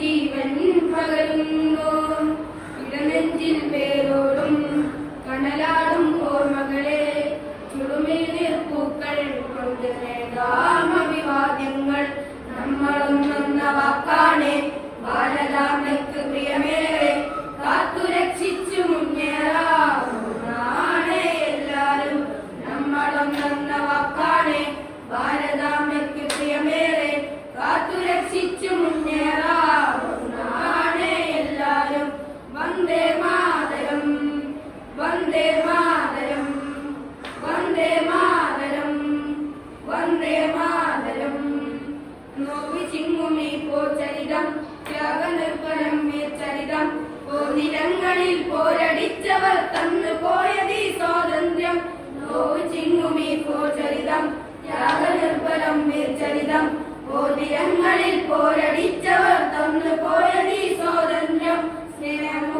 ജീവനിൽ പകരുന്നു ഇടനെഞ്ചിൽ പേരോടും കടലാടും ഓർമ്മകളെ. ചുടുമിൽ നിർപ്പൂക്കൾ കൊണ്ട് നേടാം അഭിവാദ്യങ്ങൾ നമ്മളൊന്നുന്ന വാക്കാണേ. ബാലതാമയ്ക്ക് പ്രിയമേറെ കാത്തുരക്ഷിച്ചു മുന്നേറാണേ എല്ലാരും. നമ്മളൊന്നുന്ന വാക്കാണേ. ബാലതാമയ്ക്ക് പ്രിയമേറെ കാത്തുരക്ഷിച്ചു Yeah.